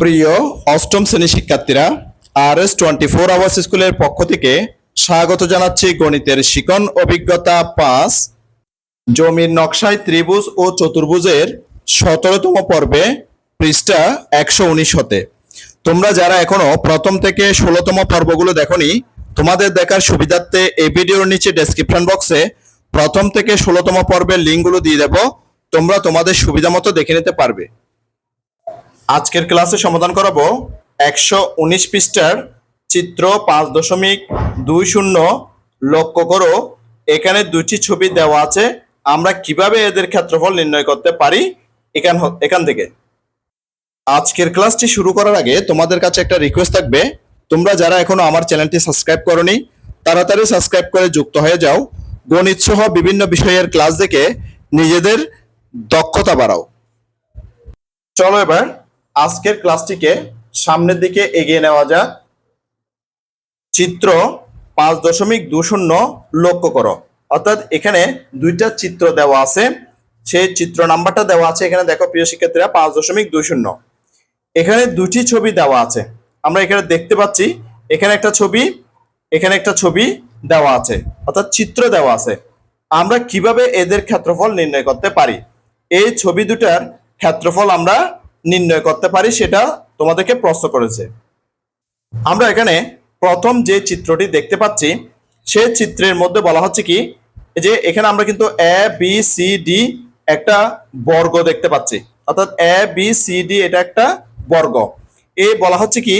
প্রিয় অষ্টম শ্রেণি শিক্ষার্থীরা R S twenty four hours স্কুলের পক্ষ থেকে স্বাগত জানাচ্ছি গণিতের শিকন অভিজ্ঞতা পাঁচ, জমির নকশায় ত্রিভুজ ও চতুর্ভুজের সতেরোতম পর্বে পৃষ্ঠা একশো উনিশ হতে। তোমরা যারা এখনও প্রথম থেকে ষোলোতম পর্বগুলো দেখনি, তোমাদের দেখার সুবিধার্থে এই ভিডিওর নিচে ডেসক্রিপশন বক্সে প্রথম থেকে ষোলোতম পর্বের লিঙ্কগুলো দিয়ে দেব, তোমরা তোমাদের সুবিধা মতো দেখে নিতে পারবে। আজকের ক্লাসে সমাধান করাবো একশো উনিশ পৃষ্ঠার চিত্র পাঁচ দশমিক দুই শূন্য। লক্ষ্য করো। এখানে দুটি ছবি দেওয়া আছে। আমরা কীভাবে এদের ক্ষেত্রফল নির্ণয় করতে পারি? এখান এখান থেকে। আজকের ক্লাসটি শুরু করার আগে তোমাদের কাছে একটা রিকোয়েস্ট থাকবে। তোমরা যারা এখনও আমার চ্যানেলটি সাবস্ক্রাইব করনি, তাড়াতাড়ি সাবস্ক্রাইব করে যুক্ত হয়ে যাও। গণিত সহ বিভিন্ন বিষয়ের ক্লাস দেখে নিজেদের দক্ষতা বাড়াও। চলো এবার আজকের ক্লাসটিকে সামনের দিকে এগিয়ে নেওয়া যাক। চিত্র পাঁচ দশমিক দু শূন্য লক্ষ্য করো। অর্থাৎ এখানে দুইটা চিত্র দেওয়া আছে। সেই চিত্র নাম্বারটা দেওয়া আছে এখানে, দেখো প্রিয় শিক্ষার্থীরা, পাঁচ দশমিক দুই শূন্য। এখানে দুটি ছবি দেওয়া আছে। আমরা এখানে দেখতে পাচ্ছি, এখানে একটা ছবি, এখানে একটা ছবি দেওয়া আছে। অর্থাৎ চিত্র দেওয়া আছে। আমরা কীভাবে এদের ক্ষেত্রফল নির্ণয় করতে পারি? এই ছবি দুটার ক্ষেত্রফল আমরা নির্ণয় করতে পারি, সেটা তোমাদেরকে প্রশ্ন করেছে। আমরা এখানে প্রথম যে চিত্রটি দেখতে পাচ্ছি, সে চিত্রের মধ্যে বলা হচ্ছে কি যে এখানে আমরা কিন্তু এ বি সি ডি একটা বর্গ দেখতে পাচ্ছি। অর্থাৎ এ বি সি ডি এটা একটা বর্গ। এ বলা হচ্ছে কি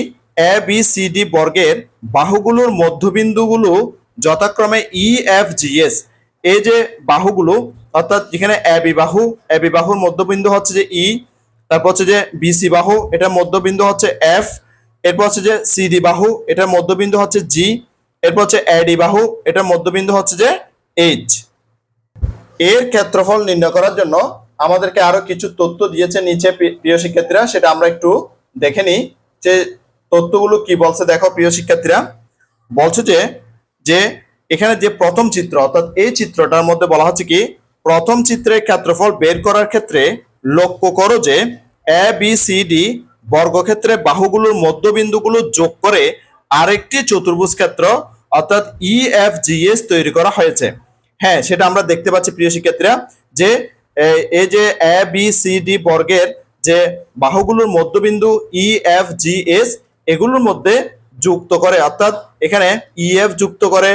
এ বি সি ডি বর্গের বাহুগুলোর মধ্যবিন্দুগুলো যথাক্রমে ই এফ জি এস এই যে বাহুগুলো, অর্থাৎ যেখানে এ বি বাহু এ বি বাহুর মধ্যবিন্দু হচ্ছে যে ই তারপর হচ্ছে যে বিসি বাহু, এটার মধ্যবিন্দু হচ্ছে এফ এরপর হচ্ছে যে সিডি বাহু, এটার মধ্যবিন্দু হচ্ছে জি এরপর হচ্ছে এডি বাহু, এটার মধ্যবিন্দু হচ্ছে যে এইচ এর ক্ষেত্রফল নির্ণয় করার জন্য আমাদেরকে আরও কিছু তথ্য দিয়েছে নিচে প্রিয় শিক্ষার্থীরা, সেটা আমরা একটু দেখে নিই। যে তথ্যগুলো কি বলছে দেখো প্রিয় শিক্ষার্থীরা। বলছে যে যে এখানে যে প্রথম চিত্র, অর্থাৎ এই চিত্রটার মধ্যে বলা হচ্ছে কি, প্রথম চিত্রের ক্ষেত্রফল বের করার ক্ষেত্রে লক্ষ্য করো যে এ বি সি ডি বর্গক্ষেত্রে বাহুগুলোর মধ্যবিন্দুগুলো যোগ করে আরেকটি চতুর্ভুজ ক্ষেত্র, অর্থাৎ ই এফ জি এস তৈরি করা হয়েছে। হ্যাঁ সেটা আমরা দেখতে পাচ্ছি প্রিয় শিক্ষার্থীরা যে এই যে এ বি সি ডি বর্গের যে বাহুগুলোর মধ্যবিন্দু ই এফ জি এস এগুলোর মধ্যে যুক্ত করে, অর্থাৎ এখানে ই এফ যুক্ত করে,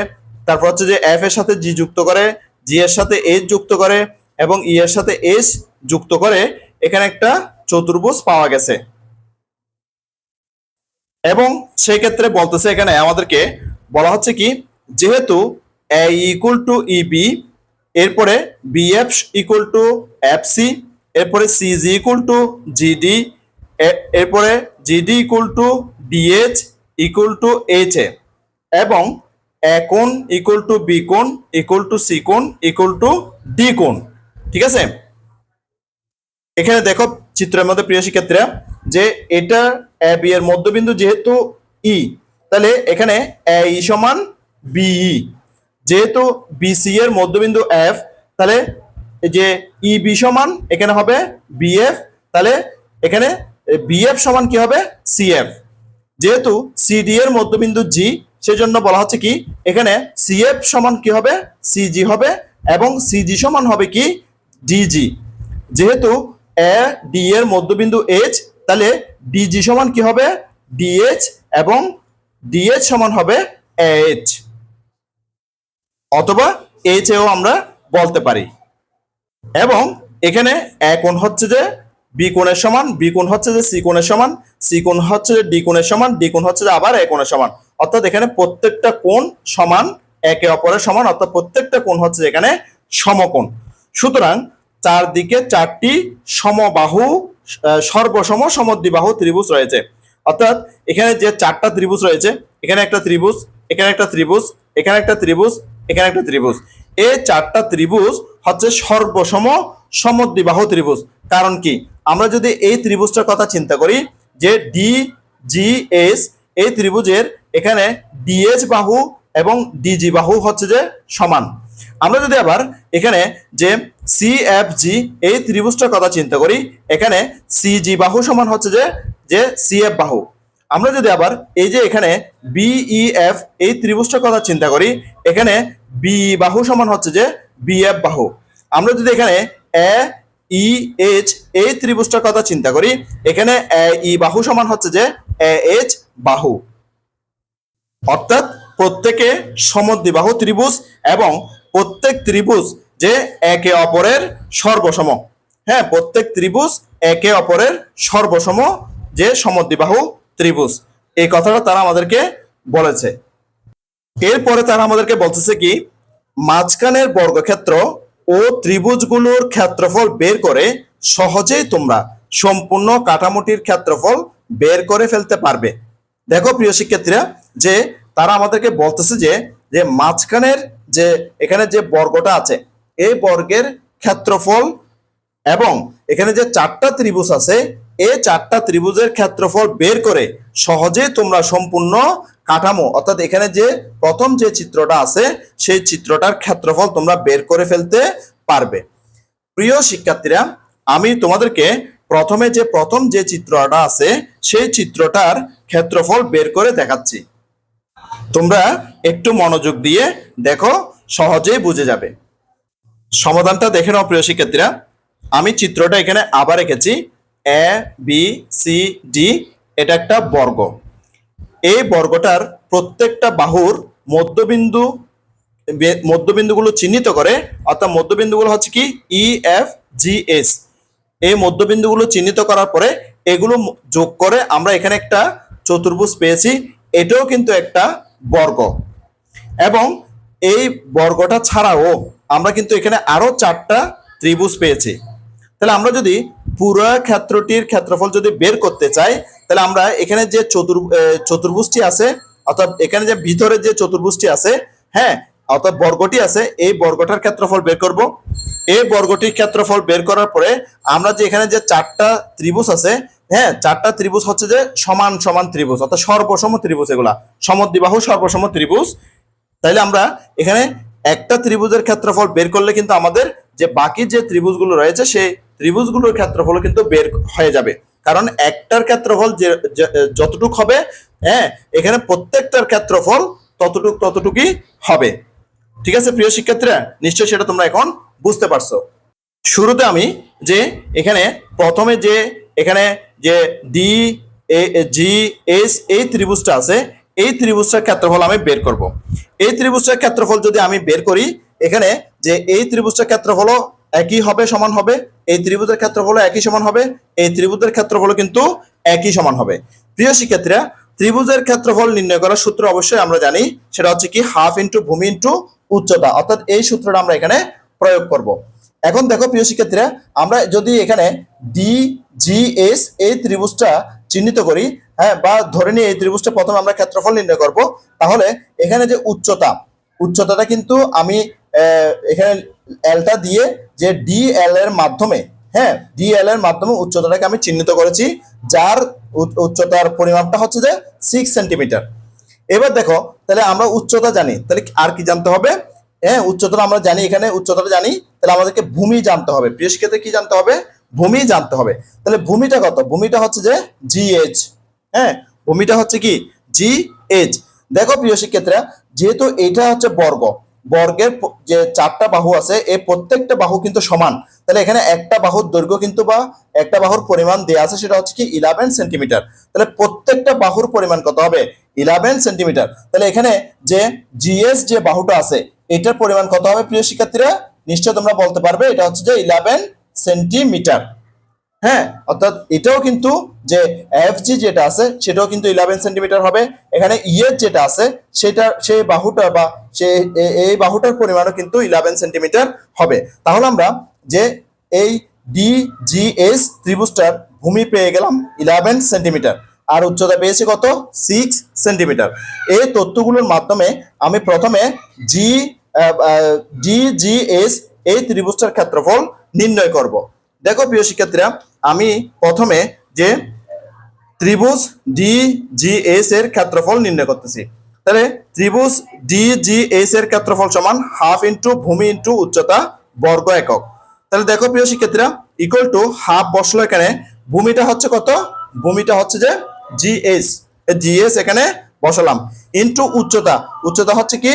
তারপর হচ্ছে যে এফ এর সাথে জি যুক্ত করে জি এর সাথে এইচ যুক্ত করে এবং ই এর সাথে এস যুক্ত করে, এখানে একটা চতুর্ভুজ পাওয়া গেছে। এবং সেই ক্ষেত্রে বলতেছে এখানে আমাদেরকে বলা হচ্ছে কি, যেহেতু এ ইকুয়াল টু ইবি এরপরে BF equal to F C এরপরে সিজি ইকুয়াল টু জিডি এরপরে GD equal to DH equal to H A এবং এ কোণ ইকুয়াল টু বি কোণ ইকুয়াল টু সি কোণ ইকুয়াল টু ডি কোণ, ঠিক আছে? এখানে দেখো চিত্রের মধ্যে প্রিয় শিক্ষার্থীরা, যে এটা এ, বি এর মধ্যবিন্দু যেহেতু ই, তাহলে এখানে এ, ই সমান বিই যেহেতু বিসি এর মধ্যবিন্দু এফ, তাহলে যে ই, বি সমান, এখানে হবে বিএফ তাহলে এখানে বিএফ সমান কি হবে? সিএফ যেহেতু সিডি এর মধ্যবিন্দু জি, সেজন্য বলা হচ্ছে কি, এখানে সিএফ সমান কি হবে? সিজি হবে, এবং সিজি সমান হবে কি? ডিজি যেহেতু এ ডি এর মধ্যবিন্দু এইচ তাহলে ডিজি সমান কি হবে? ডিএইচ এবং ডিএইচ সমান হবে এইচ অথবা এইচ এও আমরা বলতে পারি। এবং এখানে এ কোণ হচ্ছে যে বি কোণের সমান বি কোণ হচ্ছে যে সি কোণের সমান সি কোণ হচ্ছে যে ডি কোণের সমান ডি কোণ হচ্ছে যে আবার এ কোণের সমান। অর্থাৎ এখানে প্রত্যেকটা কোণ সমান, একে অপরের সমান, অর্থাৎ প্রত্যেকটা কোণ হচ্ছে এখানে সমকোণ। সুতরাং চারদিকে চারটি সমবাহু সর্বসম সমদ্বিবাহু ত্রিভুজ রয়েছে। অর্থাৎ এখানে যে চারটা ত্রিভুজ রয়েছে, এখানে একটা ত্রিভুজ, এখানে একটা ত্রিভুজ, এখানে একটা ত্রিভুজ, এখানে একটা ত্রিভুজ। এই চারটা ত্রিভুজ হচ্ছে সর্বসম সমদ্বিবাহু ত্রিভুজ। কারণ কি? আমরা যদি এই ত্রিভুজটার কথা চিন্তা করি, যে ডি জি এস এই ত্রিভুজের এখানে ডিএচ বাহু এবং ডিজি বাহু হচ্ছে যে সমান। আমরা যদি আবার এখানে যে সি এফ জি এই ত্রিভুজটার কথা চিন্তা করি। এখানে সি জি বাহু সমান হচ্ছে যে যে সি এফ বাহু। আমরা যদি আবার এই যে এখানে বিই এফ এই ত্রিভুজটার কথা চিন্তা করি, এখানে বি বাহু সমান হচ্ছে যে বি এফ বাহু। আমরা যদি এখানে এ ই এইচ এই ত্রিভুজটার কথা চিন্তা করি, এখানে এ ই বাহু সমান হচ্ছে যে এ এইচ বাহু। অর্থাৎ প্রত্যেকে সমদ্বিবাহু ত্রিভুজ এবং প্রত্যেক ত্রিভুজ যে একে অপরের সর্বসম। হ্যাঁ প্রত্যেক ত্রিভুজ একে অপরের সর্বসম যে সমদ্বিবাহু ত্রিভুজ। এই কথাটা তারা আমাদেরকে বলেছে। এরপরে তারা আমাদেরকে বলতেছে কি, মাঝখানের বর্গক্ষেত্র ও ত্রিভুজগুলোর ক্ষেত্রফল বের করে সহজেই তোমরা সম্পূর্ণ কাঠামোটির ক্ষেত্রফল বের করে ফেলতে পারবে। দেখো প্রিয় শিক্ষার্থীরা, যে তারা আমাদেরকে বলতেছে যে যে মাঝখানের যে, এখানে যে বর্গটা আছে এই বর্গের ক্ষেত্রফল এবং এখানে যে চারটা ত্রিভুজ আছে এই চারটা ত্রিভুজের ক্ষেত্রফল বের করে সহজেই তোমরা সম্পূর্ণ কাঠামো, অর্থাৎ এখানে যে প্রথম যে চিত্রটা আছে, সেই চিত্রটার ক্ষেত্রফল তোমরা বের করে ফেলতে পারবে। প্রিয় শিক্ষার্থীরা, আমি তোমাদেরকে প্রথমে যে প্রথম যে চিত্রটা আছে, সেই চিত্রটার ক্ষেত্রফল বের করে দেখাচ্ছি। তোমরা একটু মনোযোগ দিয়ে দেখো, সহজেই বুঝে যাবে। সমাধানটা দেখে নাও প্রিয় শিক্ষার্থীরা। আমি চিত্রটা এখানে আবার রেখেছি। এ বি সি ডি এটা একটা বর্গ। এই বর্গটার প্রত্যেকটা বাহুর মধ্যবিন্দু মধ্যবিন্দুগুলো চিহ্নিত করে, অর্থাৎ মধ্যবিন্দুগুলো হচ্ছে কি? ই এফ জি এস এই মধ্যবিন্দুগুলো চিহ্নিত করার পরে এগুলো যোগ করে আমরা এখানে একটা চতুর্ভুজ পেয়েছি। এটাও কিন্তু একটা বর্গ। এবং এই বর্গটা ছাড়াও আমরা কিন্তু এখানে আরও চারটা ত্রিভুজ পেয়েছি। তাহলে আমরা যদি পুরো ক্ষেত্রটির ক্ষেত্রফল যদি বের করতে চাই, তাহলে আমরা এখানে যে চতুর চতুর্ভুজটি আছে, অর্থাৎ এখানে যে ভিতরে যে চতুর্ভুজটি আছে হ্যাঁ অর্থাৎ বর্গটি আছে, এই বর্গটার ক্ষেত্রফল বের করব। এই বর্গটির ক্ষেত্রফল বের করার পরে আমরা যে এখানে যে চারটা ত্রিভুজ আছে হ্যাঁ চারটা ত্রিভুজ হচ্ছে যে সমান সমান ত্রিভুজ, অর্থাৎ সর্বসম ত্রিভুজ এগুলা, সমদ্বিবাহু সর্বসম ত্রিভুজ। তাইলে আমরা এখানে একটা ত্রিভুজের ক্ষেত্রফল বের করলে কিন্তু আমাদের যে বাকি যে ত্রিভুজগুলো রয়েছে, সেই ত্রিভুজগুলোর ক্ষেত্রফল কিন্তু বের হয়ে যাবে। কারণ একটার ক্ষেত্রফল যে যতটুক হবে হ্যাঁ এখানে প্রত্যেকটার ক্ষেত্রফল ততটুক, ততটুকুই হবে। ঠিক আছে, প্রিয় শিক্ষার্থীরা? নিশ্চয়ই সেটা তোমরা এখন বুঝতে পারছ। শুরুতে আমি যে, এখানে প্রথমে যে, এখানে যে ডি এ জি এস এই ত্রিভুজটা আছে এই ত্রিভুজটার ক্ষেত্রফল আমি বের করব। এই ত্রিভুজটার ক্ষেত্রফল যদি আমি বের করি, এখানে যে এই ত্রিভুজটার ক্ষেত্রফল একই হবে সমান হবে, এই ত্রিভুজের ক্ষেত্রফল একই সমান হবে, এই ত্রিভুজের ক্ষেত্রফল কিন্তু একই সমান হবে। প্রিয় শিক্ষার্থীরা, ত্রিভুজের ক্ষেত্রফল নির্ণয় করার সূত্র অবশ্যই আমরা জানি, সেটা হচ্ছে কি হাফ ইন্টু ভূমি ইন্টু উচ্চতা। অর্থাৎ এই সূত্রটা আমরা এখানে প্রয়োগ করব। এখন দেখো প্রিয় শিক্ষার্থীরা, আমরা যদি এখানে ডি জি এস এই ত্রিভুজটা চিহ্নিত করি হ্যাঁ বা ধরে নিয়ে এই ত্রিভুজটা প্রথমে আমরা ক্ষেত্রফল নির্ণয় করব। তাহলে এখানে যে উচ্চতা, উচ্চতাটা কিন্তু আমি এখানে এলটা দিয়ে যে ডি এল এর মাধ্যমে হ্যাঁ ডি এল এর মাধ্যমে উচ্চতাটাকে আমি চিহ্নিত করেছি, যার উচ্চতার পরিমাপটা হচ্ছে যে সিক্স সেন্টিমিটার এবার দেখো, তাহলে আমরা উচ্চতা জানি, তাহলে আর কি জানতে হবে? হ্যাঁ উচ্চতা আমরা জানি, এখানে উচ্চতাটা জানি, তাহলে আমাদেরকে ভূমি জানতে হবে। শিক্ষার্থী কি জানতে হবে? ভূমি জানতে হবে। তাহলে ভূমিটা কত? ভূমিটা হচ্ছে যে জিএইচ হ্যাঁ? ভূমিটা হচ্ছে কি? জি এইচ দেখো প্রিয় শিক্ষার্থীরা, যেহেতু এটা হচ্ছে বর্গ, বর্গের যে চারটা বাহু আছে, এই প্রত্যেকটা বাহু কিন্তু সমান। তাহলে এখানে একটা বাহুর দৈর্ঘ্য কিন্তু বা একটা বাহুর পরিমাণ দেওয়া আছে, সেটা হচ্ছে কি ইলেভেন সেন্টিমিটার তাহলে প্রত্যেকটা বাহুর পরিমাণ কত হবে? ইলেভেন সেন্টিমিটার তাহলে এখানে যে জিএস যে বাহুটা আছে, এটার পরিমাণ কত হবে প্রিয় শিক্ষার্থীরা? নিশ্চয় তোমরা বলতে পারবে, এটা হচ্ছে যে ইলেভেন সেন্টিমিটার। হ্যাঁ অর্থাৎ এটাও কিন্তু যে এফ জি যেটা আছে, সেটাও কিন্তু ইলেভেন সেন্টিমিটার হবে। এখানে ইয়ের যেটা আছে সেটা সেই বাহুটা বা সে এই বাহুটার পরিমাণও কিন্তু ইলেভেন সেন্টিমিটার হবে। তাহলে আমরা যে এই ডি জি এস ত্রিভুজটার ভূমি পেয়ে গেলাম ইলেভেন সেন্টিমিটার আর উচ্চতা পেয়েছি কত? সিক্স সেন্টিমিটার এই তথ্যগুলোর মাধ্যমে আমি প্রথমে জি ডি জি এস এই ত্রিভুজটার ক্ষেত্রফল নির্ণয় করব। দেখো প্রিয় শিক্ষার্থীরা, আমি প্রথমে যে ত্রিভুজ ডি জি এস এর ক্ষেত্রফল নির্ণয় করতেছি। তাহলে ত্রিভুজ ডি জি এইচ এর ক্ষেত্রফল সমান হাফ ইন্টু ভূমি ইন্টু উচ্চতা বর্গ একক। তাহলে দেখো প্রিয় শিক্ষার্থীরা ইকুয়াল টু হাফ বসল এখানে, ভূমিটা হচ্ছে কত? ভূমিটা হচ্ছে যে জিএস জিএস এখানে বসালাম। ইন্টু উচ্চতা উচ্চতা হচ্ছে কি?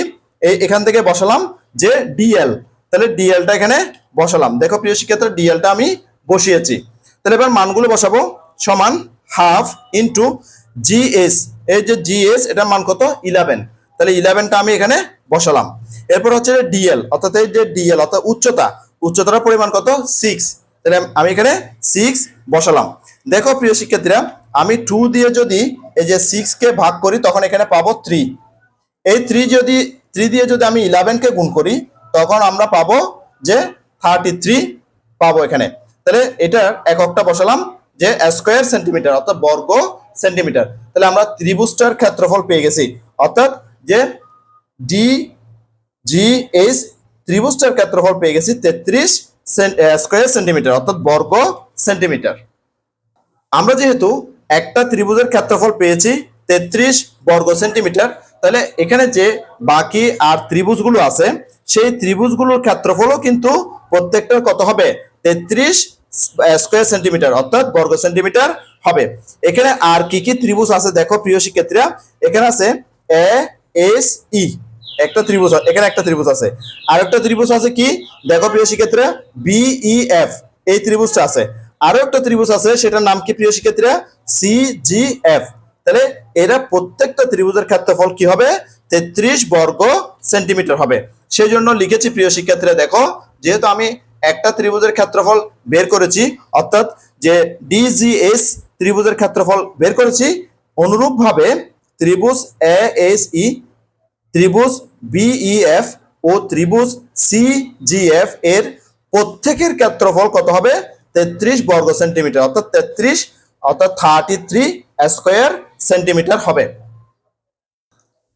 এখান থেকে বসালাম যে ডিএল তাহলে ডিএলটা এখানে বসালাম। দেখো প্রিয় শিক্ষার্থীরা ডিএলটা আমি বসিয়েছি। তাহলে এবার মানগুলো বসাবো। সমান হাফ ইন্টু জিএস এই যে জিএস এটার মান কত? ইলেভেন তাহলে ইলেভেনটা আমি এখানে বসালাম। এরপর হচ্ছে ডিএল অর্থাৎ এই যে ডিএল অর্থাৎ উচ্চতা। উচ্চতার পরিমাণ কত? সিক্স তাহলে আমি এখানে সিক্স বসালাম। দেখো প্রিয় শিক্ষার্থীরা, আমি টু দিয়ে যদি এই যে সিক্স কে ভাগ করি, তখন এখানে পাবো থ্রি এই থ্রি যদি থ্রি দিয়ে যদি আমি ইলেভেনকে গুণ করি তখন আমরা পাবো যে থার্টি থ্রি পাবো এখানে। তাহলে এটার এককটা বসালাম যে স্কোয়ার সেন্টিমিটার অর্থাৎ বর্গ সেন্টিমিটার তাহলে আমরা ত্রিভুজটার ক্ষেত্রফল পেয়ে গেছি। অর্থাৎ যে ডি জি এইচ ত্রিভুজটার ক্ষেত্রফল পেয়ে গেছি তেত্রিশ স্কোয়ার সেন্টিমিটার অর্থাৎ বর্গ সেন্টিমিটার আমরা যেহেতু একটা ত্রিভুজের ক্ষেত্রফল পেয়েছি তেত্রিশ বর্গ সেন্টিমিটার তাহলে এখানে যে বাকি আর ত্রিভুজগুলো আছে, সেই ত্রিভুজগুলোর ক্ষেত্রফলও কিন্তু প্রত্যেকটার কত হবে? তেত্রিশ স্কোয়ার সেন্টিমিটার অর্থাৎ বর্গ সেন্টিমিটার হবে। এখানে আর কি কি ত্রিভুজ আছে দেখো প্রিয় শিক্ষার্থীরা? এখানে আছে এ এস ই একটা ত্রিভুজ এখানে একটা ত্রিভুজ আছে। আর একটা ত্রিভুজ আছে কি? দেখো প্রিয় শিক্ষার্থীরা বিই এফ এই ত্রিভুজটা আছে। আরও একটা ত্রিভুজ আছে, সেটার নাম কি প্রিয় শিক্ষার্থীরা? সি জি এফ তাহলে এরা প্রত্যেকটা ত্রিভুজের ক্ষেত্রফল কি হবে? তেত্রিশ বর্গ সেন্টিমিটার হবে। সেই জন্য লিখেছি, প্রিয় শিক্ষার্থীরা, দেখো, যেহেতু আমি একটা ত্রিভুজের ক্ষেত্রফল বের করেছি, অর্থাৎ যে ডিজিএস ত্রিভুজের ক্ষেত্রফল বের করেছি, অনুরূপভাবে ত্রিভুজ এ এস ই ত্রিভুজ বিইএফ ও ত্রিভুজ সিজিএফ এর প্রত্যেকের ক্ষেত্রফল কত হবে? তেত্রিশ বর্গ সেন্টিমিটার, অর্থাৎ তেত্রিশ, অর্থাৎ থার্টি থ্রি স্কোয়ার সেন্টিমিটার হবে।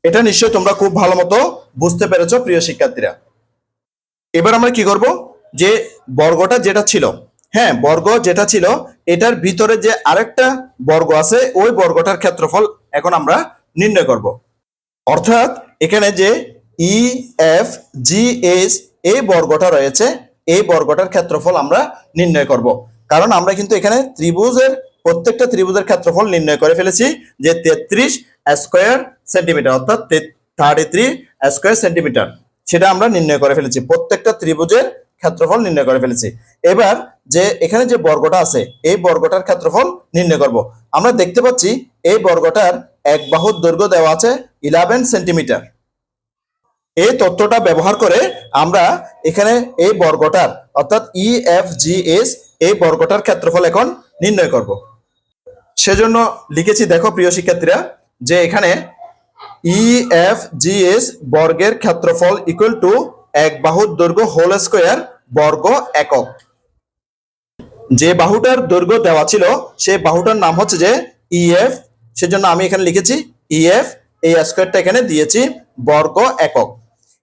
এটা নিশ্চয়ই তোমরা খুব ভালো মতো বুঝতে পেরেছ, প্রিয় শিক্ষার্থীরা। এবার আমরা কি করব? যে বর্গটা যেটা ছিল হ্যাঁ বর্গ যেটা ছিল, এটার ভিতরে যে আরেকটা বর্গ আছে, ওই বর্গটার ক্ষেত্রফল এখন আমরা নির্ণয় করব। অর্থাৎ এখানে যে ই এফ জি এস এই বর্গটা রয়েছে, এই বর্গটার ক্ষেত্রফল আমরা নির্ণয় করব। কারণ আমরা কিন্তু এখানে ত্রিভুজের প্রত্যেকটা ত্রিভুজের ক্ষেত্রফল নির্ণয় করে ফেলেছি যে তেত্রিশ স্কোয়ার সেন্টিমিটার, অর্থাৎ থার্টি থ্রি স্কোয়ার সেন্টিমিটার। সেটা আমরা নির্ণয় করে ফেলেছি। প্রত্যেকটা ত্রিভুজের ক্ষেত্রফল নির্ণয় করে ফেলেছি। এবার যে, এখানে যে বর্গটা আছে, এই বর্গটার ক্ষেত্রফল নির্ণয় করব। আমরা দেখতে পাচ্ছি, এই বর্গটার এক বাহুর দৈর্ঘ্য দেওয়া আছে ইলেভেন সেন্টিমিটার এই তথ্যটা ব্যবহার করে আমরা এখানে এই বর্গটার, অর্থাৎ ই এফ জি এস এই বর্গটার ক্ষেত্রফল এখন নির্ণয় করব। সেজন্য লিখেছি, দেখো প্রিয় শিক্ষার্থীরা, যে এখানে ই এফ জি এস বর্গের ক্ষেত্রফল ইকুয়াল টু এক বাহুর দৈর্ঘ্য হোল স্কোয়ার বর্গ একক। যে বাহুটার দৈর্ঘ্য দেওয়া ছিল সেই বাহুটার নাম হচ্ছে যে ইএফ সেজন্য আমি এখানে লিখেছি ইএফ এই স্কোয়ারটা এখানে দিয়েছি বর্গ একক।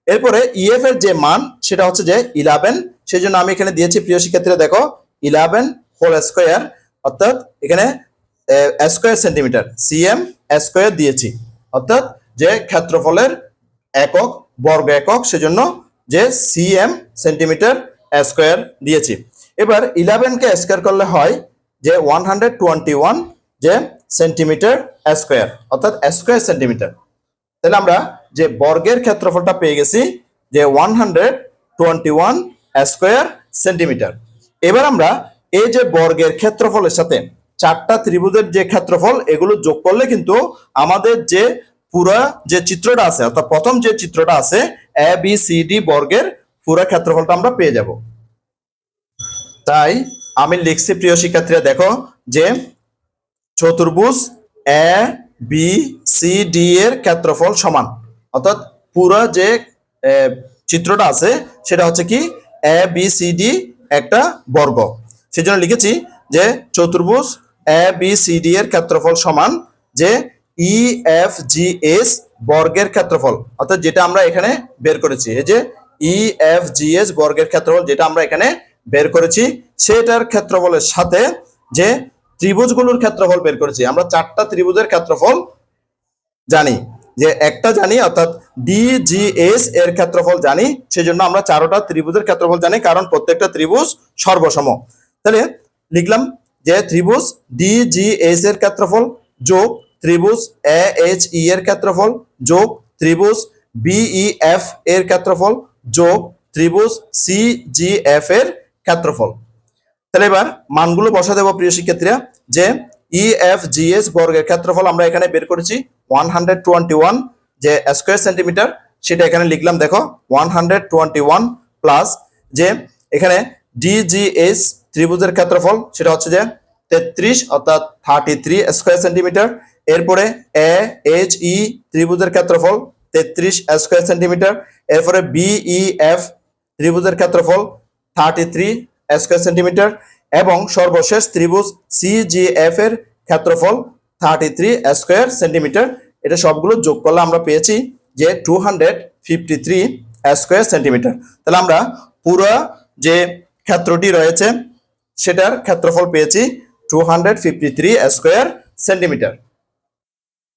এরপরে ইএফ এর যে মান, সেটা হচ্ছে যে ইলেভেন সেই জন্য আমি এখানে দিয়েছি, প্রিয় শিক্ষার্থীরা, দেখো ইলেভেন হোল স্কোয়ার অর্থাৎ এখানে স্কোয়ার সেন্টিমিটার, সিএম স্কোয়ার দিয়েছি। অর্থাৎ যে ক্ষেত্রফলের একক, বর্গ একক, সেজন্য যে সিএম সেন্টিমিটার স্কোয়ার দিয়েছি। এবার ইলেভেনকে স্কোয়ার করলে হয় যে ওয়ান হান্ড্রেড টোয়েন্টি ওয়ান যে সেন্টিমিটার স্কোয়ার, অর্থাৎ স্কোয়ার সেন্টিমিটার। তাহলে আমরা যে বর্গের ক্ষেত্রফলটা পেয়ে গেছি যে one hundred twenty one square centimetre. এবার আমরা এই যে বর্গের ক্ষেত্রফলের সাথে চারটা ত্রিভুজের যে ক্ষেত্রফল, এগুলো যোগ করলে কিন্তু আমাদের যে পুরা যে চিত্রটা আছে, অর্থাৎ প্রথম যে চিত্রটা আছে এ বি সি ডি বর্গের পুরো ক্ষেত্রফলটা আমরা পেয়ে যাব। তাই আমি লিখছি, প্রিয় শিক্ষার্থীরা, দেখো যে চতুর্ভুজ এ বি সি ডি এর ক্ষেত্রফল সমান। অর্থাৎ পুরো যে চিত্রটা আছে, সেটা হচ্ছে কি এ বি সি ডি একটা বর্গ। সেই জন্য লিখেছি যে চতুর্ভুজ এ বি সি ডি এর ক্ষেত্রফল সমান যে ই এফ জি এস বর্গের ক্ষেত্রফল। অর্থাৎ যেটা আমরা এখানে বের করেছি, এই যে ই এফ জি এস বর্গের ক্ষেত্রফল যেটা আমরা এখানে বের করেছি, সেটার ক্ষেত্রফলের সাথে যে ত্রিভুজগুলোর ক্ষেত্রফল বের করেছি, আমরা চারটা ত্রিভুজের ক্ষেত্রফল জানি। যে একটা জানি, অর্থাৎ ডিজিএস এর ক্ষেত্রফল জানি, সেজন্য আমরা চারোটা ত্রিভুজের ক্ষেত্রফল জানি, কারণ প্রত্যেকটা ত্রিভুজ সর্বসম। তাহলে লিখলাম যে ত্রিভুজ ডিজিএস এর ক্ষেত্রফল যোগ ত্রিভুজ এ এইচ ই এর ক্ষেত্রফল যোগ ত্রিভুজ বিইএফ এর ক্ষেত্রফল যোগ ত্রিভুজ সিজিএফ এর ক্ষেত্রফল। তাহলে এবার মানগুলো বসা দেবো প্রিয় শিক্ষার্থীরা, যে ই এফ জি এস বর্গের ক্ষেত্রফল আমরা এখানে বের করেছি ওয়ান হান্ড্রেড টোয়েন্টি ওয়ান যে স্কোয়ার সেন্টিমিটার সেটা এখানে লিখলাম, দেখো one hundred twenty one plus যে এখানে ডিজিএস ত্রিভুজের ক্ষেত্রফল, সেটা হচ্ছে যে তেত্রিশ, অর্থাৎ থার্টি থ্রি স্কোয়ার সেন্টিমিটার এরপরে এ এইচ ই ত্রিভুজের ক্ষেত্রফল, তেত্রিশ স্কোয়ার সেন্টিমিটার এরপরে বিই এফ ত্রিভুজের ক্ষেত্রফল থার্টি থ্রি স্কোয়ার সেন্টিমিটার এবং সর্বশেষ ত্রিভুজ সিজিএফ এর ক্ষেত্রফল থার্টি থ্রি স্কোয়ার সেন্টিমিটার এটা সবগুলো যোগ করলে আমরা পেয়েছি যে two hundred fifty three square centimetre তাহলে আমরা পুরো যে ক্ষেত্রটি রয়েছে, সেটার ক্ষেত্রফল পেয়েছি two hundred fifty three square centimetre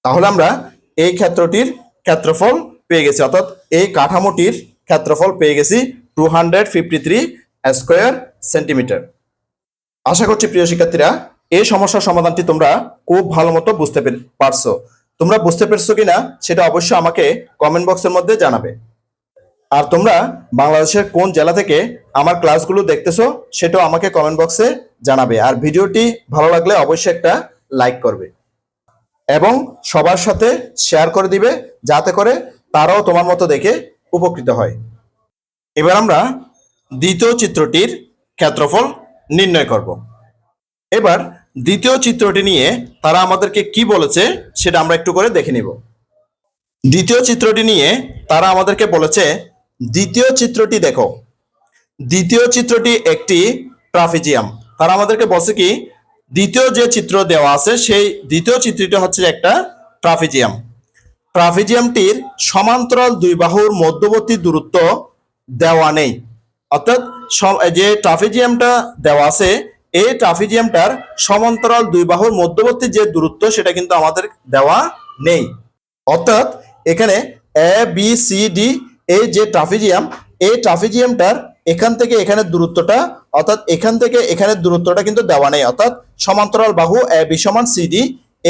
তাহলে আমরা এই ক্ষেত্রটির ক্ষেত্রফল পেয়ে গেছি, অর্থাৎ এই কাঠামোটির ক্ষেত্রফল পেয়ে গেছি two hundred fifty three square centimetre আশা করছি প্রিয় শিক্ষার্থীরা, এই সমস্যার সমাধানটি তোমরা খুব ভালো মতো বুঝতে পেরে- পারছ। তোমরা বুঝতে পেরেছ কিনা, সেটা অবশ্যই আমাকে কমেন্ট বক্সের মধ্যে জানাবে। আর তোমরা বাংলাদেশের কোন জেলা থেকে আমার ক্লাসগুলো দেখতেছো, সেটাও আমাকে কমেন্ট বক্সে জানাবে। আর ভিডিওটি ভালো লাগলে অবশ্যই একটা লাইক করবে। এবং সবার সাথে শেয়ার করে দিবে, যাতে করে তারাও তোমার মতো দেখে উপকৃত হয়। এবার আমরা দ্বিতীয় চিত্রটির ক্ষেত্রফল নির্ণয় করব। এবার দ্বিতীয় চিত্রটি নিয়ে তারা আমাদেরকে কি বলেছে, সেটা আমরা একটু করে দেখে নিব। দ্বিতীয় চিত্রটি নিয়ে তারা আমাদেরকে বলেছে দ্বিতীয় চিত্রটি দেখো। দ্বিতীয় চিত্রটি একটি ট্রাফিজিয়াম। তারা আমাদেরকে বলছে কি, দ্বিতীয় যে চিত্র দেওয়া আছে, সেই দ্বিতীয় চিত্রটি হচ্ছে একটা ট্রাফিজিয়াম। ট্রাফিজিয়ামটির সমান্তরাল দুই বাহুর মধ্যবর্তী দূরত্ব দেওয়া নেই। অর্থাৎ যে ট্রাফিজিয়ামটা দেওয়া আছে, এই ট্রাফিজিয়ামটার সমান্তরাল দুই বাহুর মধ্যবর্তী যে দূরত্ব, সেটা কিন্তু আমাদের দেওয়া নেই। অর্থাৎ এখানে এ বি সি ডি এই যে ট্রাফিজিয়াম, এই ট্রাফিজিয়ামটার এখান থেকে এখানে দূরত্বটা, অর্থাৎ এখান থেকে এখানে দূরত্বটা কিন্তু দেওয়া নেই। অর্থাৎ সমান্তরাল বাহু এ বি সমান সিডি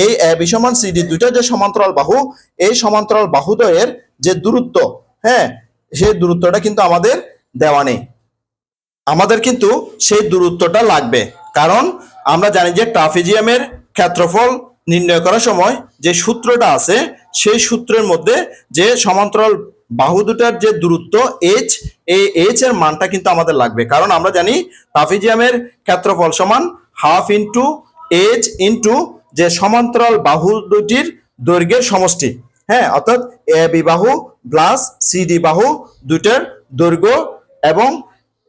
এই এ বি সমান সিডি দুইটা যে সমান্তরাল বাহু, এই সমান্তরাল বাহুদ্বয়ের যে দূরত্ব হ্যাঁ সেই দূরত্বটা কিন্তু আমাদের দেওয়া নেই। আমাদের কিন্তু সেই দূরত্বটা লাগবে। কারণ আমরা জানি যে ট্রাফিজিয়ামের ক্ষেত্রফল নির্ণয় করার সময় যে সূত্রটা আছে, সেই সূত্রের মধ্যে যে সমান্তরাল বাহু দুটার যে দূরত্ব এইচ এই এইচ এর মানটা কিন্তু আমাদের লাগবে। কারণ আমরা জানি ট্রাফিজিয়ামের ক্ষেত্রফল সমান হাফ ইন্টু এইচ ইন্টু যে সমান্তরাল বাহু দুটির দৈর্ঘ্যের সমষ্টি। হ্যাঁ অর্থাৎ এ বি বাহু প্লাস সিডি বাহু দুটার দৈর্ঘ্য এবং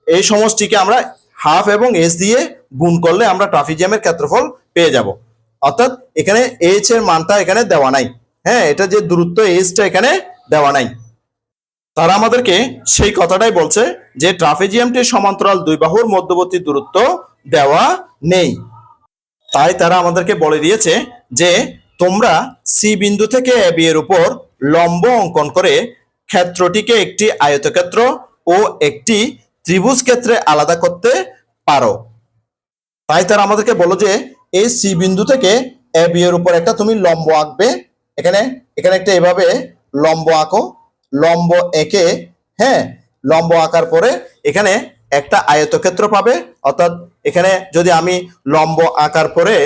এই সমষ্টিকে আমরা হাফ এবং এস দিয়ে গুণ করলে আমরা ট্রাফিজিয়ামের ক্ষেত্রফল পেয়ে যাব। অর্থাৎ এখানে এইচ এর মানটা এখানে দেওয়া নাই। হ্যাঁ এটা যে দূরত্ব এইচটা এখানে দেওয়া নাই। তারা আমাদেরকে সেই কথাটাই বলছে যে ট্রাফিজিয়ামটির সমান্তরাল দুই বাহুর মধ্যবর্তী দূরত্ব দেওয়া নেই। তাই তারা আমাদেরকে বলে দিয়েছে যে তোমরা সি বিন্দু থেকে এ বি এর উপর লম্ব অঙ্কন করে ক্ষেত্রটিকে একটি আয়তক্ষেত্র ও একটি ত্রিভুজ ক্ষেত্রে আলাদা করতে পারো। তাই তারা আমাদেরকে বলো যে এই সি বিন্দু থেকে এ বি এর উপর একটা তুমি লম্ব আঁকবে। এখানে এখানে একটা এভাবে লম্ব আঁকো। লম্ব এঁকে হ্যাঁ লম্ব আঁকার পরে এখানে একটা আয়তক্ষেত্র পাবে। অর্থাৎ এখানে যদি আমি লম্ব আঁকার পরে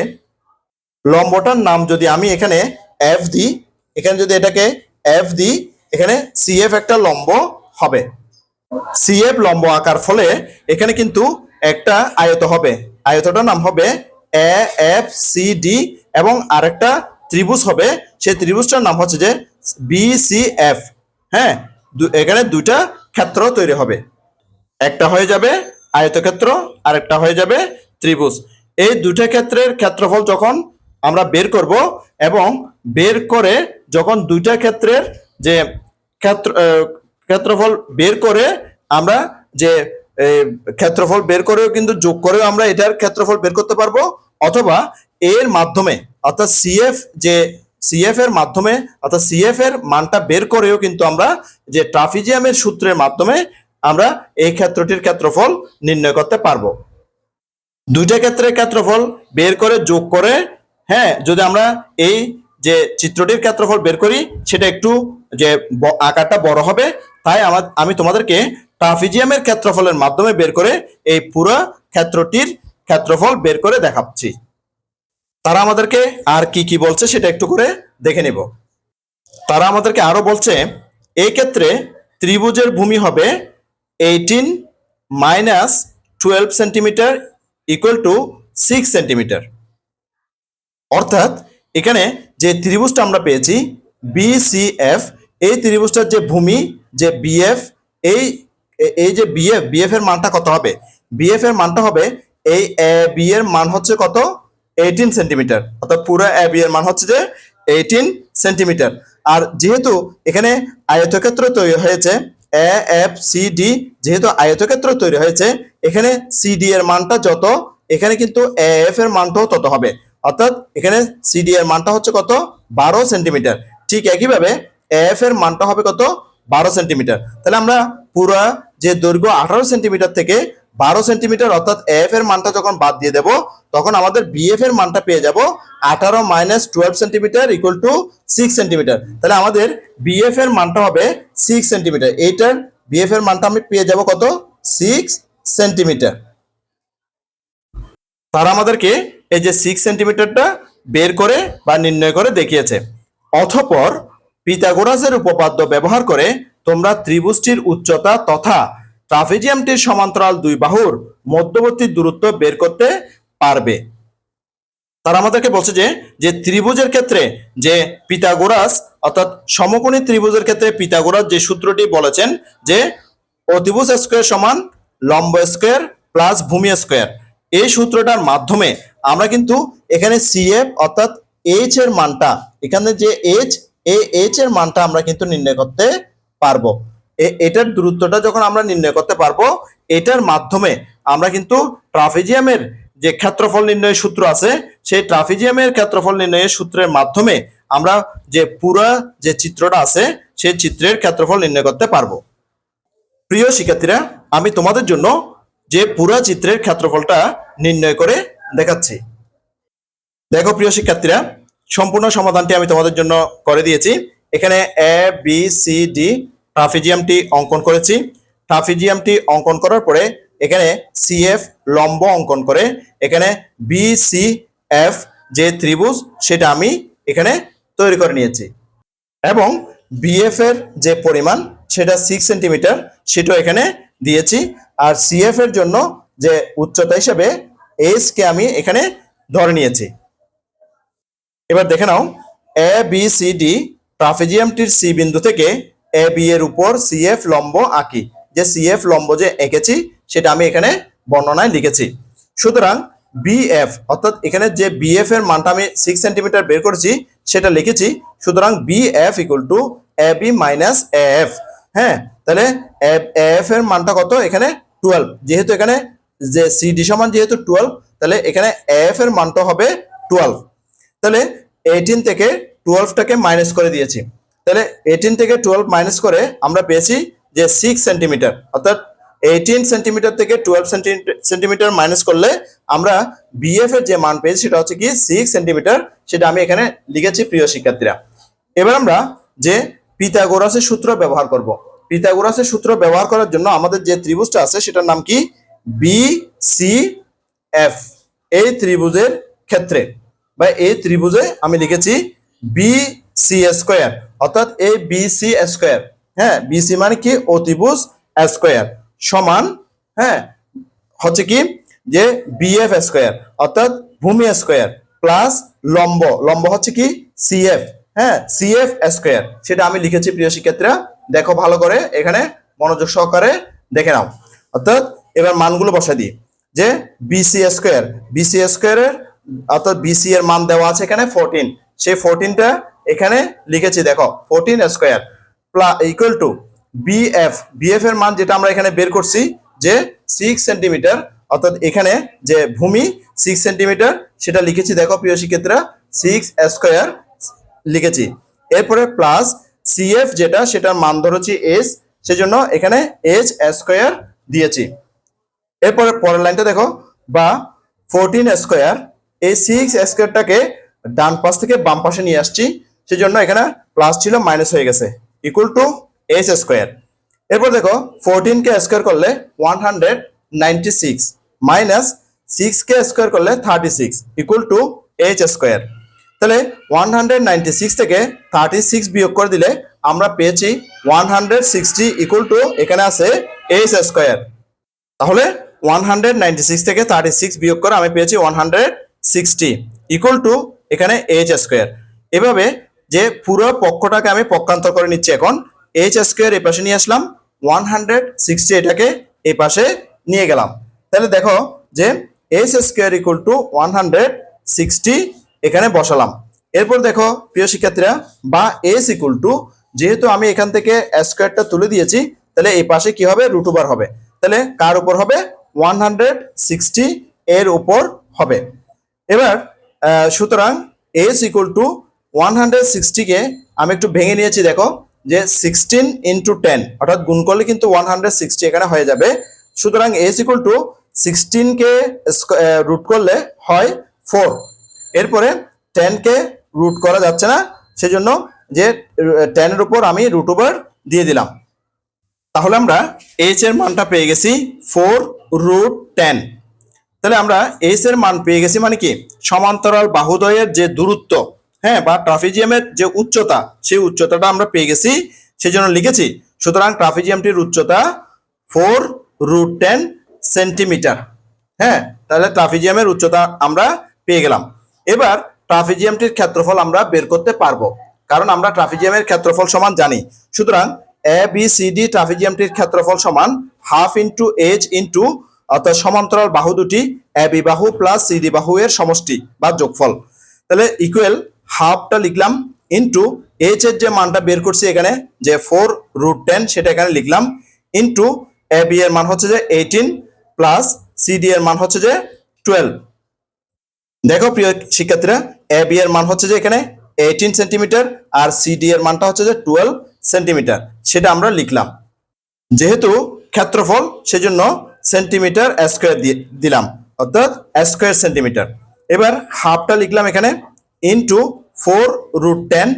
লম্বটার নাম যদি আমি এখানে এফ দিই, এখানে যদি এটাকে এফ দিই, এখানে সিএফ একটা লম্ব হবে। সিএফ লম্ব আঁকার ফলে এখানে কিন্তু একটা আয়ত হবে। আয়তটার নাম হবে এ এফ সি ডি এবং আরেকটা ত্রিভুজ হবে। সেই ত্রিভুজটার নাম হচ্ছে যে বি সি এফ হ্যাঁ এখানে দুইটা ক্ষেত্র তৈরি হবে। একটা হয়ে যাবে আয়তক্ষেত্র আর একটা হয়ে যাবে ত্রিভুজ। এই দুইটা ক্ষেত্রের ক্ষেত্রফল যখন আমরা বের করব এবং বের করে যখন দুইটা ক্ষেত্রের যে ক্ষেত্র ক্ষেত্রফল বের করে আমরা যে ক্ষেত্রফল বের করেও কিন্তু যোগ করেও আমরা এটার ক্ষেত্রফল বের করতে পারব অথবা এর মাধ্যমে, অর্থাৎ সিএফ যে সিএফ এর মাধ্যমে, অর্থাৎ সিএফ এর মানটা বের করেও কিন্তু আমরা যে ট্রাফিজিয়ামের সূত্রের মাধ্যমে আমরা এই ক্ষেত্রটির ক্ষেত্রফল নির্ণয় করতে পারব। দুইটা ক্ষেত্রের ক্ষেত্রফল বের করে যোগ করে হ্যাঁ যদি আমরা এই যে চিত্রটির ক্ষেত্রফল বের করি, সেটা একটু যে আকারটা বড় হবে, তাই আমার, আমি তোমাদেরকে ট্রাফিজিয়ামের ক্ষেত্রফলের মাধ্যমে বের করে এই পুরো ক্ষেত্রটির ক্ষেত্রফল বের করে দেখাচ্ছি। তারা আমাদেরকে আর কি কি বলছে সেটা একটু করে দেখে নিব। তারা আমাদেরকে আরও বলছে এই ক্ষেত্রে ত্রিভুজের ভূমি হবে eighteen minus twelve centimetre equal to six centimetre অর্থাৎ এখানে যে ত্রিভুজটা আমরা পেয়েছি বিসিএফ এই ত্রিভুজটার যে ভূমি, যে বিএফ এই এই যে বিএফ বিএফ এর মানটা কত হবে? বিএফ এর মানটা হবে, এই বি এর মান হচ্ছে কত? এইটিন সেন্টিমিটার অর্থাৎ পুরো এ বি এর মান হচ্ছে যে এইটিন সেন্টিমিটার আর যেহেতু এখানে আয়তক্ষেত্র তৈরি হয়েছে এ এফ সি ডি যেহেতু আয়তক্ষেত্র তৈরি হয়েছে, এখানে সিডি এর মানটা যত, এখানে কিন্তু এ এফ এর মানটাও তত হবে। অর্থাৎ এখানে সিডি এর মানটা হচ্ছে কত? বারো সেন্টিমিটার ঠিক একইভাবে এফ এর মানটা হবে কত? বারো সেন্টিমিটার তাহলে আমরা পুরা যে দৈর্ঘ্য আঠারো সেন্টিমিটার থেকে বারো সেন্টিমিটার, অর্থাৎ এফ এর মানটা যখন বাদ দিয়ে দেব, তখন আমাদের বিএফ এর মানটা পেয়ে যাব আঠারো minus twelve centimetre equal to six centimetre তাহলে আমাদের বিএফ এর মানটা হবে সিক্স সেন্টিমিটার এইটার বিএফ এর মানটা আমি পেয়ে যাব কত? সিক্স সেন্টিমিটার তারা আমাদেরকে এই যে সিক্স সেন্টিমিটারটা বের করে বা নির্ণয় করে দেখিয়েছে। অথপর পিতাগোরাসের উপপাদ্য ব্যবহার করে তোমরা ত্রিভুজটির উচ্চতা তথা ট্রাফিজিয়ামটির সমান্তরাল দুই বাহুর মধ্যবর্তী দূরত্ব বের করতে পারবে। তারা আমাদেরকে বলছে যে যে ত্রিভুজের ক্ষেত্রে যে পিতাগোরাস অর্থাৎ সমকোণী ত্রিভুজের ক্ষেত্রে পিতাগোরাস যে সূত্রটি বলেছেন যে অতিভুজ স্কোয়ার সমান লম্ব স্কোয়ার প্লাস ভূমি স্কোয়ার। এই সূত্রটার মাধ্যমে আমরা কিন্তু এখানে সিএফ অর্থাৎ এইচ এর মানটা, এখানে যে এইচ এই এইচ এর মানটা আমরা কিন্তু নির্ণয় করতে পারব। এটার দূরত্বটা যখন আমরা নির্ণয় করতে পারব, এটার মাধ্যমে আমরা কিন্তু ট্রাফিজিয়ামের যে ক্ষেত্রফল নির্ণয়ের সূত্র আছে, সেই ট্রাফিজিয়ামের ক্ষেত্রফল নির্ণয়ের সূত্রের মাধ্যমে আমরা যে পুরা যে চিত্রটা আছে, সেই চিত্রের ক্ষেত্রফল নির্ণয় করতে পারব। প্রিয় শিক্ষার্থীরা, আমি তোমাদের জন্য যে পুরা চিত্রের ক্ষেত্রফলটা নির্ণয় করে দেখাচ্ছি। দেখো প্রিয় শিক্ষার্থীরা, সম্পূর্ণ সমাধানটি আমি তোমাদের জন্য করে দিয়েছি। এখানে এ বি সি ডি ট্রাফিজিয়ামটি অঙ্কন করেছি। ট্রাফিজিয়ামটি অঙ্কন করার পরে এখানে সিএফ লম্ব অঙ্কন করে, এখানে বি সি এফ যে ত্রিভুজ সেটা আমি এখানে তৈরি করে নিয়েছি। এবং বিএফ এর যে পরিমাণ সেটা সিক্স সেন্টিমিটার সেটাও এখানে দিয়েছি। আর সিএফ এর জন্য যে উচ্চতা হিসেবে এইচ কে আমি এখানে ধরে নিয়েছি। এবার দেখে নাও এ বি সি ডি ট্রাফিজিয়ামটির সি বিন্দু থেকে এ বি এর উপর সিএফ লম্ব আঁকি। যে সিএফ লম্ব যে এঁকেছি, সেটা আমি এখানে বর্ণনায় লিখেছি। সুতরাং বিএফ অর্থাৎ এখানে যে বিএফ এর মানটা আমি সিক্স সেন্টিমিটার বের করেছি, সেটা লিখেছি, সুতরাং BF equal to A B minus F হ্যাঁ তাহলে এফ এর মানটা কত? এখানে টুয়েলভ যেহেতু এখানে যে সিডি সমান যেহেতু টুয়েলভ তাহলে এখানে এফ এর মানটা হবে টুয়েলভ তাহলে এইটিন থেকে টুয়েলভটাকে মাইনাস করে দিয়েছি। তাহলে এইটিন থেকে টুয়েলভ মাইনাস করে আমরা পেয়েছি যে সিক্স সেন্টিমিটার অর্থাৎ এইটিন সেন্টিমিটার থেকে টুয়েলভ সেন্টিমিটার মাইনাস করলে আমরা বিএফ এর যে মান পেয়েছি সেটা হচ্ছে কি সিক্স সেন্টিমিটার সেটা আমি এখানে লিখেছি প্রিয় শিক্ষার্থীরা। এবার আমরা যে পিতাগোরাসের সূত্র ব্যবহার করব। পিতাগোরাসের সূত্র ব্যবহার করার জন্য আমাদের যে ত্রিভুজটা আছে সেটার নাম কি? বি সি এফ এই ত্রিভুজের ক্ষেত্রে, বা এই ত্রিভুজে আমি লিখেছি বি সি স্কোয়ার অর্থাৎ এই বি সি স্কোয়ার হ্যাঁ বি সি মানে কি? অতিভুজ স্কোয়ার সমান হ্যাঁ হচ্ছে কি? যে বিএফ স্কোয়ার অর্থাৎ ভূমি স্কোয়ার প্লাস লম্ব লম্ব হচ্ছে কি? সিএফ হ্যাঁ সিএফ স্কোয়ার সেটা আমি লিখেছি প্রিয় শিক্ষার্থীরা। দেখো ভালো করে এখানে মনোযোগ সহকারে দেখে নাও। অর্থাৎ এবার মানগুলো বসাই দিই। যে বিসি স্কোয়ার বিসি স্কোয়ারের অর্থাৎ বিসি এর মান দেওয়া আছে এখানে ফোরটিন সেই ফোরটিনটা এখানে লিখেছি, দেখো fourteen square plus equal to BF BF এর মান যেটা আমরা এখানে বের করছি, যে সিক্স সেন্টিমিটার অর্থাৎ এখানে যে ভূমি সিক্স সেন্টিমিটার সেটা লিখেছি, দেখো, প্রিয় শিক্ষার্থীরা সিক্স স্কোয়ার লিখেছি। এরপরে প্লাস সিএফ যেটা, সেটার মান ধরেছি এস সেজন্য এখানে এইচ স্কোয়ার দিয়েছি। এরপরে পরের লাইনটা দেখো, বা ফোরটিন স্কোয়ার এই সিক্স স্কোয়ারটাকে ডান পাশ থেকে বাম পাশে নিয়ে আসছি। সেজন্য এখানে প্লাস ছিল মাইনাস হয়ে গেছে ইকুয়াল টু এইচ স্কোয়ার এরপর দেখো ফোরটিন কে স্কোয়ার করলে one hundred ninety six minus six কে স্কোয়ার করলে thirty six equal to H square তাহলে ওয়ান হান্ড্রেড নাইনটি সিক্স থেকে থার্টি সিক্স বিয়োগ করে দিলে আমরা পেয়েছি one hundred sixty equal to এখানে আছে এইচ স্কোয়ার তাহলে ওয়ান হান্ড্রেড নাইনটি সিক্স থেকে থার্টি সিক্স বিয়োগ করে আমি পেয়েছি one hundred sixty equal to এখানে এইচ স্কোয়ার এভাবে যে পুরো পক্ষটাকে আমি পক্ষান্তর করে নিচ্ছি এখন। এইচ স্কোয়ার এই পাশে নিয়ে আসলাম ওয়ান হান্ড্রেড সিক্সটি এটাকে এই পাশে নিয়ে গেলাম। তাহলে দেখো যে H square equal to one hundred sixty এখানে বসালাম। এরপর দেখো প্রিয় শিক্ষার্থীরা, বা এস ইকুয়াল টু যেহেতু আমি এখান থেকে স্কোয়ারটা তুলে দিয়েছি, তাহলে এই পাশে কি হবে? রুট ওভার হবে। তাহলে কার উপর হবে? ওয়ান হান্ড্রেড সিক্সটি এর উপর হবে। এবার সুতরাং S equal to one hundred সিক্সটিকে আমি একটু ভেঙে নিয়েছি, দেখো, যে সিক্সটিন ইন্টু টেন অর্থাৎ গুণ করলে কিন্তু ওয়ান হান্ড্রেড সিক্সটি এখানে হয়ে যাবে। সুতরাং এস ইকুয়াল টু সিক্সটিনকে রুট করলে হয় ফোর এরপরে টেনকে রুট করা যাচ্ছে না, সেজন্য যে টেনের উপর আমি রুট ওভার দিয়ে দিলাম। তাহলে আমরা এইচ এর মানটা পেয়ে গেছি ফোর রুট টেন তাহলে আমরা এইচ এর মান পেয়ে গেছি মানে কি? সমান্তরাল বাহুদয়ের যে দূরত্ব হ্যাঁ বা ট্রাফিজিয়ামের যে উচ্চতা, সেই উচ্চতাটা আমরা পেয়ে গেছি সেই জন্য লিখেছি। সুতরাং ট্রাফিজিয়ামটির উচ্চতা ফোর রুট টেন সেন্টিমিটার। হ্যাঁ তাহলে ট্রাফিজিয়ামের উচ্চতা আমরা পেয়ে গেলাম। এবার ট্রাফিজিয়ামটির ক্ষেত্রফল আমরা বের করতে পারব, কারণ আমরা ট্রাফিজিয়ামের ক্ষেত্রফল সমান জানি। সুতরাং এ বি সি ডি ট্রাফিজিয়ামটির ক্ষেত্রফল সমান হাফ ইন্টু এইচ ইন্টু অর্থাৎ সমান্তরাল বাহু দুটি এ বি বাহু প্লাস সি ডি বাহু এর সমষ্টি বা যোগফল। তাহলে ইকুয়াল হাফটা লিখলাম ইন্টু এইচ এর যে মানটা বের করছি এখানে, যে ফোর রুট টেন সেটা এখানে লিখলাম ইন্টু এ বি এর মান হচ্ছে যে এইটিন প্লাস সি ডি এর মান হচ্ছে যে টুয়েলভ দেখো প্রিয় শিক্ষার্থীরা এ বি এর মান হচ্ছে যে এখানে এইটিন সেন্টিমিটার আর সিডি এর মানটা হচ্ছে যে টুয়েলভ সেন্টিমিটার সেটা আমরা লিখলাম। যেহেতু ক্ষেত্রফল, সেজন্য সেন্টিমিটার স্কোয়ার দিয়ে দিলাম, অর্থাৎ স্কোয়ার সেন্টিমিটার এবার হাফটা লিখলাম এখানে into four root ten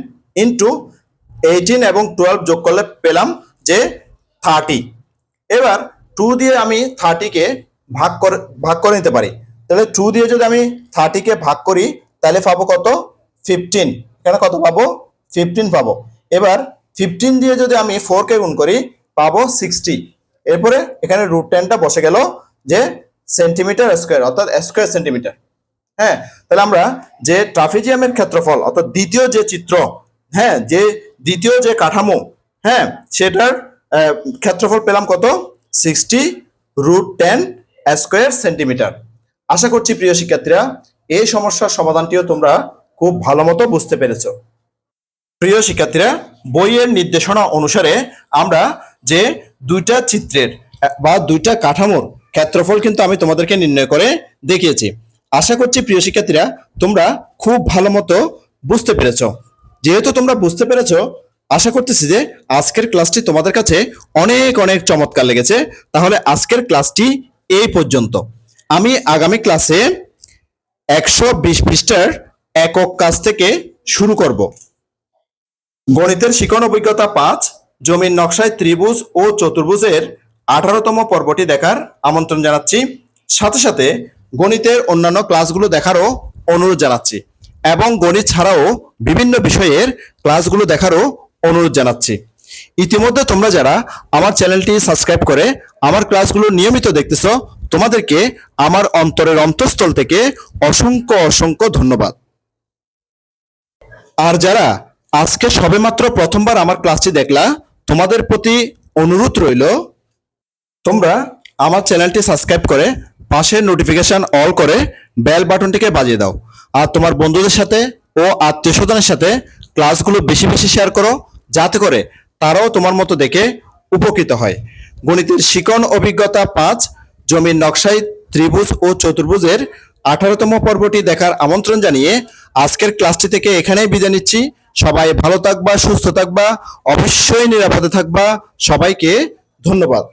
into eighteen এবং টুয়েলভ যোগ করলে পেলাম যে থার্টি এবার টু দিয়ে আমি থার্টিকে ভাগ করে ভাগ করে নিতে পারি। তাহলে টু দিয়ে যদি আমি থার্টিকে ভাগ করি, তাহলে পাবো কত? ফিফটিন এখানে কত পাবো? ফিফটিন পাবো। এবার ফিফটিন দিয়ে যদি আমি ফোরকে গুণ করি, পাবো সিক্সটি এরপরে এখানে রুট টেনটা বসে গেল যে সেন্টিমিটার স্কোয়ার অর্থাৎ স্কোয়ার সেন্টিমিটার হ্যাঁ তাহলে আমরা যে ট্রাফিজিয়ামের ক্ষেত্রফল, অর্থাৎ দ্বিতীয় যে চিত্র হ্যাঁ যে দ্বিতীয় যে কাঠামো হ্যাঁ সেটার ক্ষেত্রফল পেলাম কত? Sixty root ten square centimetre আশা করছি প্রিয় শিক্ষার্থীরা, এই সমস্যার সমাধানটিও তোমরা খুব ভালো মতো বুঝতে পেরেছ। প্রিয় শিক্ষার্থীরা, বইয়ের নির্দেশনা অনুসারে আমরা যে দুইটা চিত্রের, বা দুইটা কাঠামোর ক্ষেত্রফল কিন্তু আমি তোমাদেরকে নির্ণয় করে দেখিয়েছি। আশা করছি প্রিয় শিক্ষার্থীরা, তোমরা খুব ভালো মতো বুঝতে পেরেছ। যেহেতু তোমরা বুঝতে পেরেছ, আশা করতেছি যে আজকের ক্লাসটি তোমাদের কাছে অনেক অনেক চমৎকার লেগেছে। তাহলে আজকের ক্লাসটি এই পর্যন্ত। আমি আগামী ক্লাসে একশো বিশ পৃষ্ঠার একক কাজ থেকে শুরু করব। গণিতের শিকন অভিজ্ঞতা পাঁচ, জমির নকশায় ত্রিভুজ ও চতুর্ভুজের আঠারোতম পর্বটি দেখার আমন্ত্রণ জানাচ্ছি। সাথে সাথে গণিতের অন্যান্য ক্লাসগুলো দেখারও অনুরোধ জানাচ্ছি এবং গণিত ছাড়াও বিভিন্ন বিষয়ের ক্লাসগুলো দেখারও অনুরোধ জানাচ্ছি। ইতিমধ্যে তোমরা যারা আমার চ্যানেলটি সাবস্ক্রাইব করে আমার ক্লাসগুলো নিয়মিত দেখতেছো, তোমাদেরকে আমার অন্তরের অন্তঃস্থল থেকে অসংখ্য অসংখ্য ধন্যবাদ। আর যারা আজকে সবেমাত্র প্রথমবার আমার ক্লাসটি দেখলা, তোমাদের প্রতি অনুরোধ রইল, তোমরা আমার চ্যানেলটি সাবস্ক্রাইব করে পাশের নোটিফিকেশন অল করে বেল বাটনটিকে বাজিয়ে দাও। আর তোমার বন্ধুদের সাথে ও আত্মীয় স্বজনের সাথে ক্লাসগুলো বেশি বেশি শেয়ার করো, যাতে করে তারাও তোমার মতো দেখে উপকৃত হয়। গণিতের শিকন অভিজ্ঞতা পাঁচ, জমির নকশায় ত্রিভুজ ও চতুর্ভুজের আঠারোতম পর্বটি দেখার আমন্ত্রণ জানিয়ে আজকের ক্লাসটি থেকে এখানেই বিদায় নিচ্ছি। সবাই ভালো থাকবা, সুস্থ থাকবা, অবশ্যই নিরাপদে থাকবা। সবাইকে ধন্যবাদ।